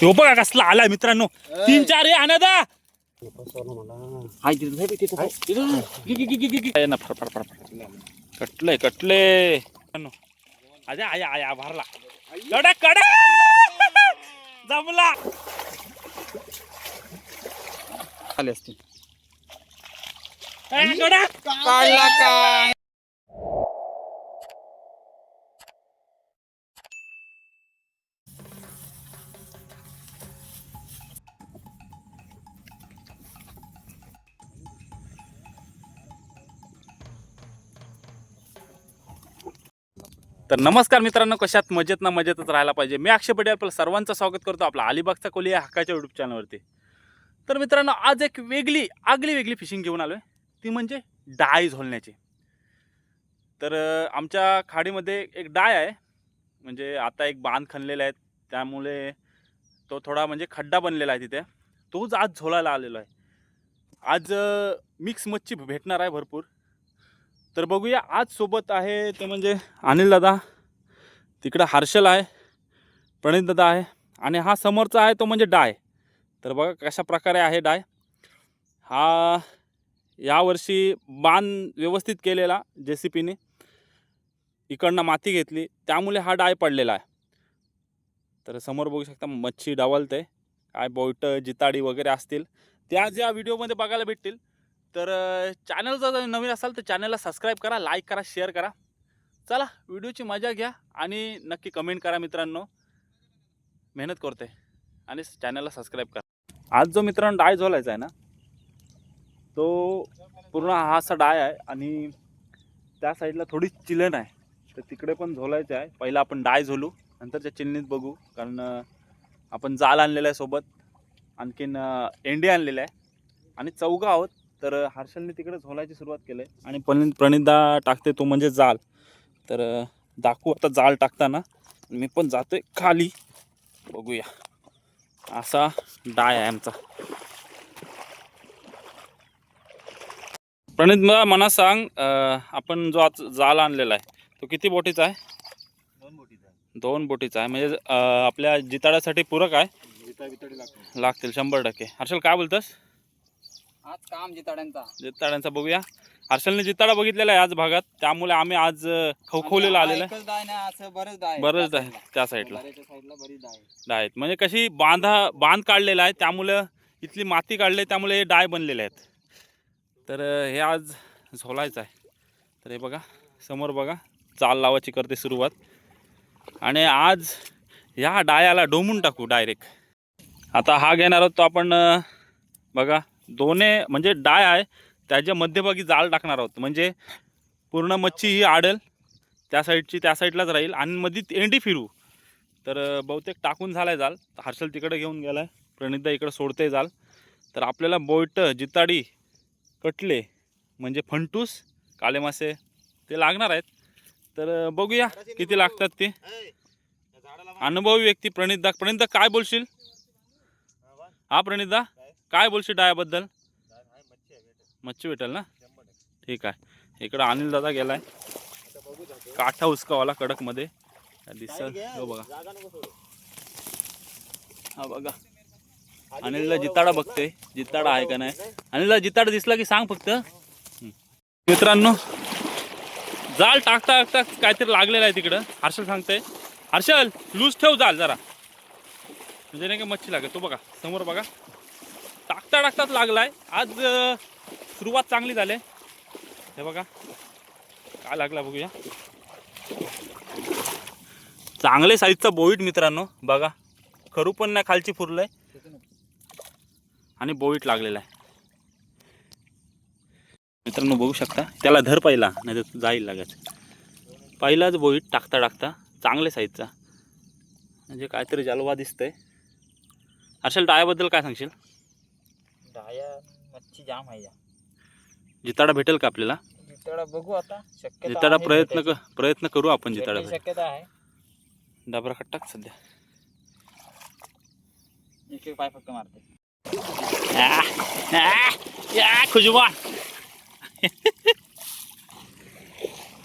तो बघा कसला आलाय मित्रांनो. तीन चार हे फर फर. कटले आजा आया आया भरला. कडक कडक. जमला. आले असतील. काढला काय तर नमस्कार मित्रांनो कशात मजेत ना मजेतच राहायला पाहिजे. मी अक्षय पटेल आपलं सर्वांचं स्वागत करतो आपला अलिबागचा कोली या हक्काच्या युट्यूब चॅनलवरती तर मित्रांनो आज एक वेगळी आगली वेगळी फिशिंग घेऊन आलो आहे ती म्हणजे डाय झोलण्याची. तर आमच्या खाडीमध्ये एक डाय आहे. म्हणजे आता एक बांध खणलेला आहे त्यामुळे तो थोडा म्हणजे खड्डा बनलेला आहे तिथे. तोच आज झोलायला आलेलो आहे. आज मिक्स मच्छी भेटणार आहे भरपूर. तर बघूया आज सोबत आहे ते म्हणजे अनिल दादा तिकडं हर्षल आहे प्रणित दादा आहे आणि हा समोरचा आहे तो म्हणजे डाय. तर बघा कशा प्रकारे आहे डाय. हा यावर्षी बाण व्यवस्थित केलेला जे सी पीने इकडनं माती घेतली त्यामुळे हा डाय पडलेला आहे. तर समोर बघू शकता मच्छी डावलते काय बोयटं जिताडी वगैरे असतील. त्या ज्या व्हिडिओमध्ये बघायला भेटतील तर चॅनल जर नवीन असाल तर चॅनलला सबस्क्राईब करा लाईक करा शेअर करा. चला व्हिडिओची मजा घ्या आणि नक्की कमेंट करा मित्रांनो. मेहनत करते. आणि चॅनलला सबस्क्राईब करा. आज जो मित्रांनो डाय झोलायचा आहे ना तो पूर्ण हा असा डाय आहे आणि त्या साईडला थोडी चिलन आहे. तर तिकडे पण झोलायचं आहे. पहिला आपण डाय झोलू नंतरच्या चिलनीत बघू. कारण आपण जाल आणलेलं आहे सोबत. आणखीन एंडी आणलेलं आहे. आणि चौघं आहोत. तर हर्षलने तिकडे झोलायची सुरुवात केली आहे आणि पण प्रणितदा टाकते तो म्हणजे जाल. तर दाखवू आता जाल टाकताना. मी पण जातोय खाली. बघूया. असा डाय आहे आमचा. प्रणित मला मना सांग आपण जो आज जाल आणलेला आहे तो किती बोटीचा आहे? दोन बोटीचा दोन बोटीचा आहे. म्हणजे आपल्या जिताड्यासाठी पूरक आहे. लागतील शंभर टक्के. हर्षल काय बोलतोस? आज काम जिताड्यांचा. जिताड्यांचा बघूया. हर्षलने जिताडा बघितलेला आहे आज भागात. त्यामुळे आम्ही आज खवखवलेला आलेला. आहे असं बरेच आहे. त्या साईडला. बरीच डाय आहेत म्हणजे कशी बांधा बांध काढलेला आहे. त्यामुळं इथली माती काढली त्यामुळे हे डाय बनलेले आहेत. तर अं, हे आज झोलायचं आहे. तर हे बघा समोर बघा चाल लावायची करते सुरुवात. आणि आज ह्या डायाला डोमून टाकू डायरेक्ट. आता हा घेणार आहोत तो आपण अं, बघा दोन्ही म्हणजे डाय आहे त्याच्या मध्यभागी जाळ टाकणार आहोत. म्हणजे पूर्ण मच्छी ही आडेल त्या साईडची त्या साईडलाच राहील आणि मध्ये एंडी फिरू. तर बहुतेक टाकून झाला आहे जाल हर्षल तिकडे घेऊन गेलाय. प्रणितदा इकडे सोडते जाल तर आपल्याला बोयट जिताडी कटले म्हणजे फंटूस काळे मासे ते लागणार आहेत. तर बघूया किती लागतात ते. अनुभवी व्यक्ती प्रणितदा. प्रणितदा काय बोलशील? हा प्रणितदा? काय बोलशील डायाबद्दल मच्छी भेटेल ना? ठीक आहे. इकडं अनिल दादा गेलाय. काठा उचकावाला कडकमध्ये दिसत हो बघा. हा बघा. अनिलला जिताडा बघते जिताडा आहे का नाही? अनिलला जिताडा दिसला की सांग फक्त. मित्रांनो जाल टाकता टाकता काहीतरी लागलेलं आहे तिकडं. हर्षल सांगते हर्षल लूज ठेव जाल जरा. म्हणजे नाही का मच्छी लागेल. तो बघा. समोर बघा. टाकता टाकताच लागला आहे आज सुरुवात चांगली झाली. हे बघा. काय लागला बघूया. चांगले साईजचा बोईट मित्रांनो बघा. खरू पण नाही खालची फुरलंय. आणि बोईट लागलेला आहे. मित्रांनो बघू शकता. त्याला धर पहिला नाही तर जाईल लागत पहिलाच बोईट टाकता टाकता चांगले साईजचा. म्हणजे काहीतरी जलवा दिसतंय. अशाल डायाबद्दल काय सांगशील? मच्छी जाम आहे या. जिताडा भेटेल का आपल्याला? जिताडा बघू आता शक्यता जिताडा आहे प्रयत्न भेटायची. क प्रयत्न करू आपण जिताडा भेटायची शक्यता आहे. डबरा खट टाक सध्या. एक एक पाय फक्त मारते.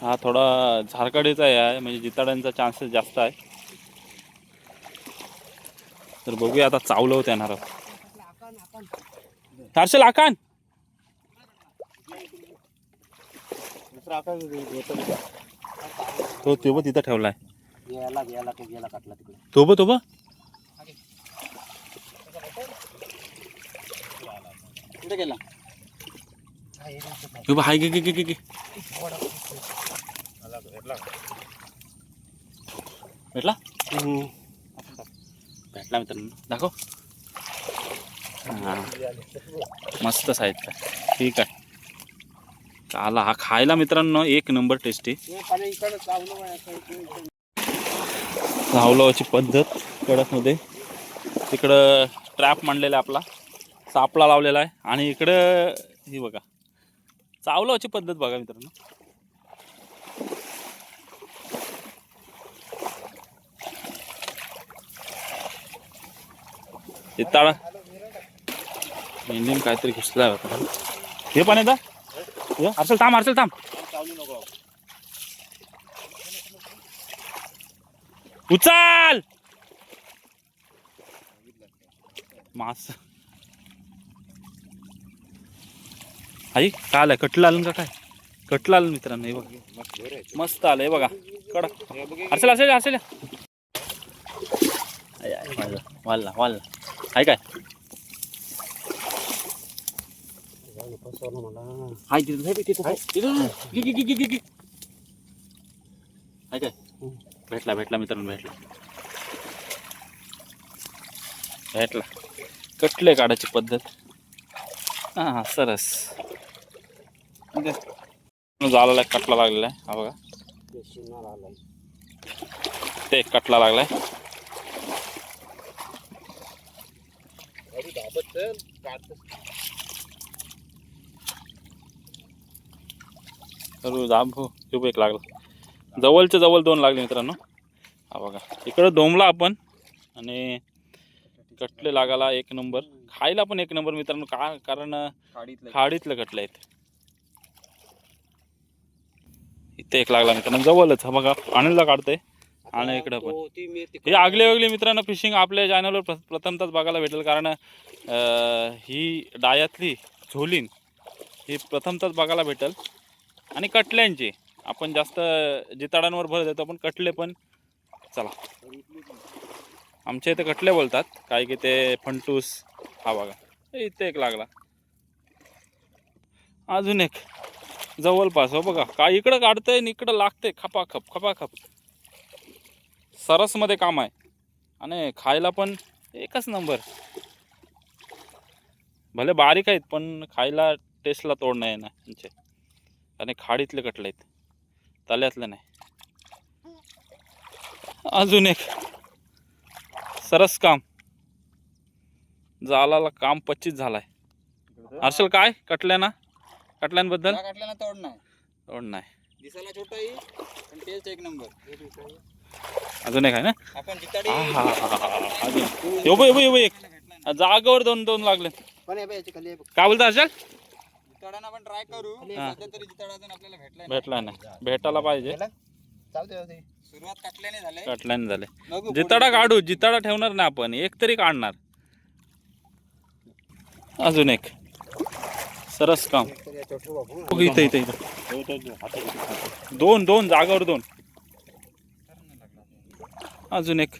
हा थोडा झारकाडीचा आहे म्हणजे जिताड्यांचा चान्सेस जास्त आहे. तर बघूया आता चावलं होतं येणार हर्षल आकान. तो तो बघ तिथं ठेवलाय. गेला गेला तो गेला काटला तिकडे तो बघ तो बघ कुठे गेला हे बघ हाय गे गे गे गे गे. भेटला? भेटला मित्रांनो. दाखव. हा. मस्त साहित्य. ठीक आहे. आला हा खायला मित्रांनो एक नंबर टेस्टी पाणी पद्धत कडकमध्ये. तिकडं ट्रॅप मांडलेला आहे आपला. सापळा लावलेला आहे. आणि इकडं ही बघा. चावलावाची पद्धत बघा मित्रांनो. हे ताळा मेंढीन काहीतरी घुसला होता हे पण येतं असेल थांब असेल थांब. उचाल! मास. आई काय आलं कटला आलं का काय? कटला आलं मित्रांनो हे बघा. मस्त आलं बघा. कडक. असेल असेल असेल वाल आय, वाल्ला वाल्ला आहे काय? फसवलं मला हाय तिथं साहेब तिथं साहेब. तिथं गी, गी, गी, गी, गी, गी. आहे काय भेटला भेटला मित्रांनो भेटला भेटला कटले काढायची पद्धत हा हा सरस झालेला आहे कटला लागलेला आहे हा बघा ते कटला लागलाय अरे तर खूप एक लागला. जवळच्या जवळ दोन लागले मित्रांनो. हा बघा इकडं डोंबला आपण आणि कटले लागायला एक नंबर. खायला पण एक नंबर मित्रांनो का कारण खाडीतलं. कटलं आहेत. इथे एक लागला मित्रांनो जवळच. हा बघा अनिलला काढतोय. आणि इकडं पण. हे आगले वेगळे मित्रांनो फिशिंग आपल्या चॅनलवर प्र प्रथमतच बघायला भेटेल. कारण ही डायातली झोलीन ही प्रथमतच बघायला भेटेल. आणि कटल्यांचे. आपण जास्त जिताडांवर भर देतो पण कटले पण. चला. आमच्या इथे कटले बोलतात. काय की ते फंटूस हा बघा. इथे एक लागला. अजून एक. जवळपास हो बघा. काय इकडं काढतंय आणि इकडं लागतंय. खपाखप खपाखप. सरसमध्ये काम आहे. आणि खायला पण एकच नंबर. भले बारीक आहेत पण खायला टेस्टला तोड नाही ना यांचे आणि खाडीतले कटले आहेत. तल्यातले नाही. अजून एक. सरस काम. जालाला काम पच्चीस झालाय. हर्षल काय? कटल्या ना कटल्यांबद्दल काटल्यानं तोड नाही. तोड नाही. दिसायला छोटा आहे पण टेस्ट एक नंबर. अजून एक आहे ना? आपण जिताडी अजून एक. जागेवर दोन दोन लागले. पण. काय बोलता हर्षल? जिताडानं आपण ट्राय करू. हा. सध्या तरी जिताडा अजून आपल्याला भेटलाय. नाही. भेटला नाही. भेटायला पाहिजे. सुरुवात काटल्याने झाले. कटल्याने झाले. बघू जिताडा काढू. जिताडा ठेवणार ना आपण. एक तरी काढणार. अजून एक. सरस काम. बघ इथं इथं इथं. दोन दोन जागावर दोन. अजून एक.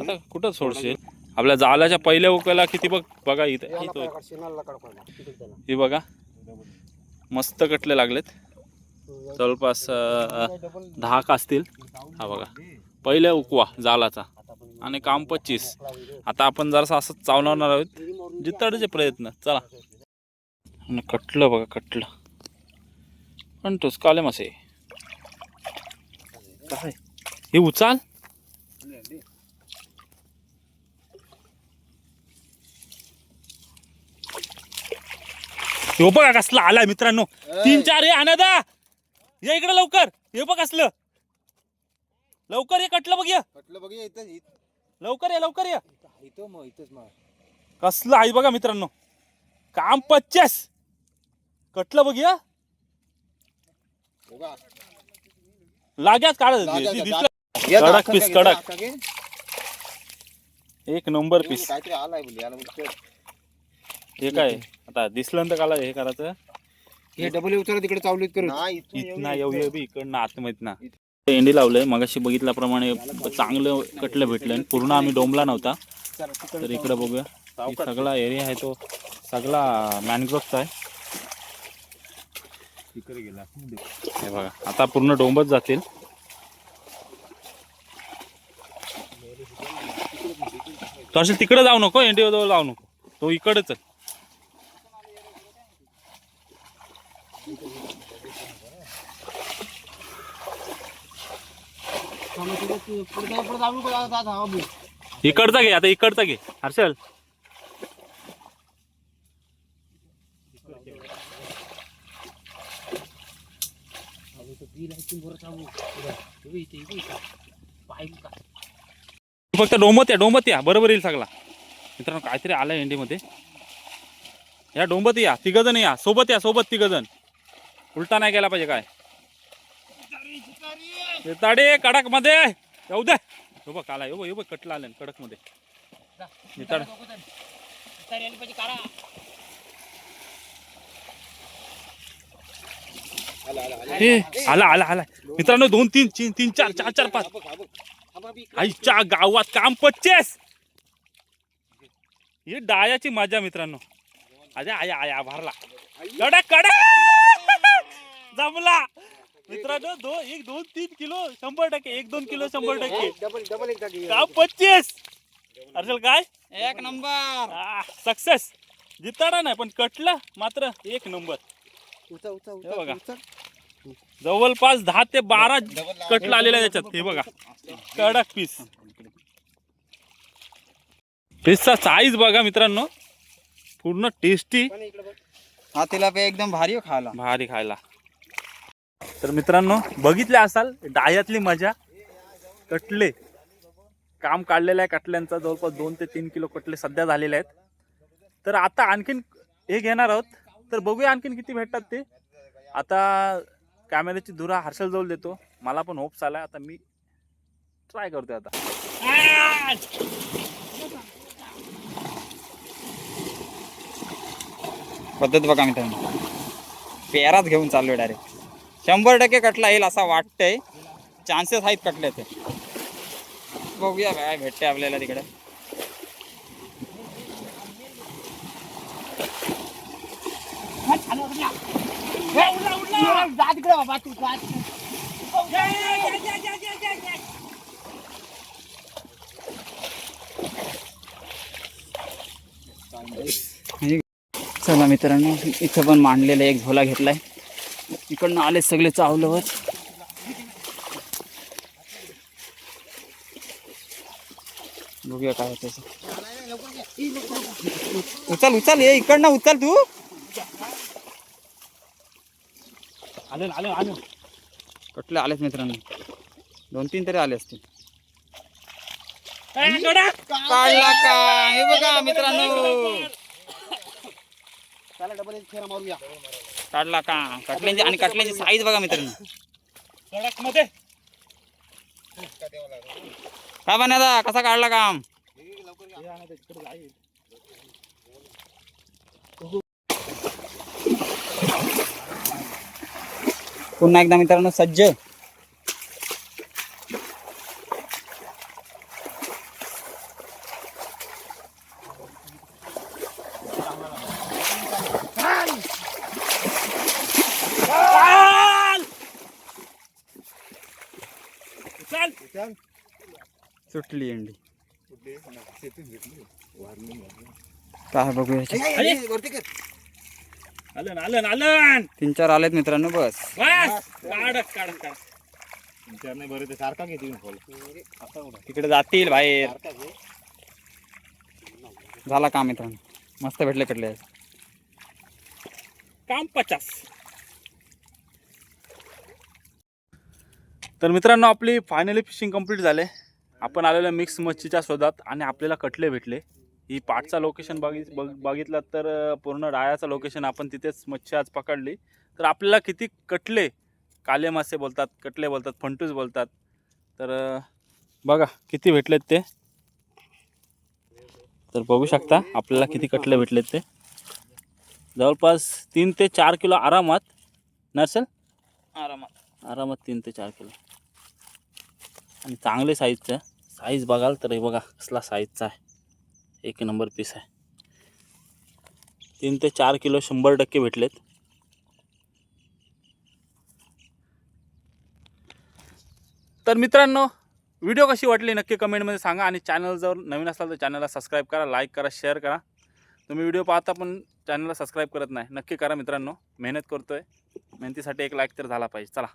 आता कुठं सोडशील? आपल्या जालाच्या पहिल्या उकला किती बघ बघा इथं इथं. हे बघा. मस्त कटले लागलेत. जवळपास दहा का असतील. हा बघा. पहिल्या उकवा जालाचा. आणि काम पच्चीस. आता आपण जरासं असंच चावणार आहोत. जिताडचे प्रयत्न. चला. आणि कटलं बघा कटलं. पण तोच काले मासे. काय? हे उचाल? हे बघा कसला आलाय मित्रांनो. तीन चार हे अनादा. या इकडे लवकर. हे बघ कसलं. लवकर ये कटलं बघ ये. बघ इथं लवकर ये लवकर ये. इथं मग इथंच मग कसलं आहे बघा मित्रांनो. काम पच्चीस. कटलं बघ या. बघा. लाग्यात काढ दिसलं. या कडक पीस, का घे, कडक. एक नंबर पीस. काहीतरी आलाय बोल याला बोल चल. हे काय आता दिसलं तर काला हे करायचं? हे डबल उचला तिकडे चावलीत नाही, इथून येऊ बी इकडनं आतमध्ये ना. एंडी लावलंय मगाशी बघितल्याप्रमाणे चांगलं कटलं भेटलं आणि पूर्ण आम्ही डोंबला नव्हता. तर इकडे बघूया. सगळा एरिया आहे तो. सगळा मॅनग्रोवचा आहे. हे बघा आता पूर्ण डोंबच जातील. तो असेल तिकडे जाऊ नको एंडी जवळ जाऊ नको. तो इकडेच आहे पुढे जाऊ पुढे जाऊ नको दादा, दादा, हा बघ. इकडचा घे आता इकडचा घे. हर्षल. फक्त डोंबत या डोंबत या. बरोबर येईल सगळा. मित्रांनो काहीतरी आलंय एंडीमध्ये या डोंबत या. तिघ जण या. सोबत या सोबत तिघ जण उलटा नाही केला पाहिजे काय? ताडे कडकमध्ये येऊ दे. हो बघ आला येऊ बघ कटला आलं कडकमध्ये. निताड. आला, आला, आला. मित्रांनो दोन तीन तीन तीन चार चार चार पाच. आईच्या गावात काम पच्चेस. ही डायाची मजा मित्रांनो. अरे आया आया भरला कडक कडक. जमला. मित्रांनो दो एक दोन तीन किलो शंभर टक्के. एक दोन किलो शंभर टक्के. डबल डबल एकदा घे. काम पच्चीस. अर्चल काय? एक नंबर. सक्सेस जिताडा नाही पण कटलं मात्र एक नंबर. उचल उचल हे उचल बघा. उचल. जवळपास दहा ते बारा. कटला आलेला आहे त्याच्यात हे बघा. कडक पीस पीसचा साईज बघा मित्रांनो. पूर्ण टेस्टी. हा तिला पे एकदम भारी हो खायला. भारी खायला. तर मित्रांनो बघितले असाल डायातली मजा. कटले. काम काढलेलं आहे कटल्यांचा. जवळपास दोन ते तीन किलो कटले सध्या झालेले आहेत. तर आता आणखीन हे घेणार आहोत. तर बघूया आणखीन किती भेटतात ते. आता कॅमेऱ्याची धुरा हर्षल जवळ देतो. मला पण होप्स आला आता मी ट्राय करतोय आता. पद्धत बघा मित्रांनो. पेराच घेऊन चाललोय डायरेक्ट शंभर टक्के कटला येईल असा वाटतंय. चान्सेस आहेत कटल्याचे बघूया काय भेटते आपल्याला तिकडे तिकडे. चला मित्रांनो इथं पण मांडलेला एक झोला घेतलाय. इकडनं आले सगळे चावलंवर बघूया काय होतं. उचल उचल ये इकडनं उचल तू. आले आले आले. कटले आलेच मित्रांनो? दोन तीन तरी आले असतील. काढला का? हे बघा मित्रांनो. त्याला डबल एक फेरा मारूया. काढला का? कटल्यांची आणि कटल्यांची साईज बघा मित्रांनो. काय पण दादा कसा काढला काम? पुन्हा एकदा मित्रांनो सज्ज. काय बघूया. आलं आलं आलं तीन चार आलेत मित्रांनो बस. बस. काढक काढक काढ तिकडे जातील बाहेर. झाला काम मित्रांनो मस्त भेटले कटले काम पचास. तर मित्रांनो आपली फायनली फिशिंग कंप्लीट झाले. आपण आलेलो मिक्स मच्छीच्या शोधात आणि आपल्याला कटले भेटले. ही पाठचा लोकेशन बघित बघ बघितलं तर पूर्ण डाळ्याचं लोकेशन आपण तिथेच मच्छी आज पकडली. तर आपल्याला किती कटले काले मासे बोलतात कटले बोलतात फंटूस बोलतात. तर बघा किती भेटलेत ते. तर बघू शकता आपल्याला किती कटले भेटलेत ते. जवळपास तीन ते चार किलो आरामात. नर्सल? आरामात. आरामात तीन ते चार किलो. आणि चांगले साईजचं साईज बघाल तर हे बघा कसला साईजचा आहे. एक नंबर पीस आहे. तीन ते चार किलो शंभर टक्के भेटलेत. तर मित्रांनो व्हिडिओ कशी वाटली नक्की कमेंटमध्ये सांगा आणि चॅनल जर नवीन असाल तर चॅनलला सबस्क्राईब करा लाईक करा शेअर करा. तुम्ही व्हिडिओ पाहता पण चॅनलला सबस्क्राईब करत नाही. नक्की करा मित्रांनो. मेहनत करतोय. मेहनतीसाठी एक लाईक तर झाला पाहिजे. चला.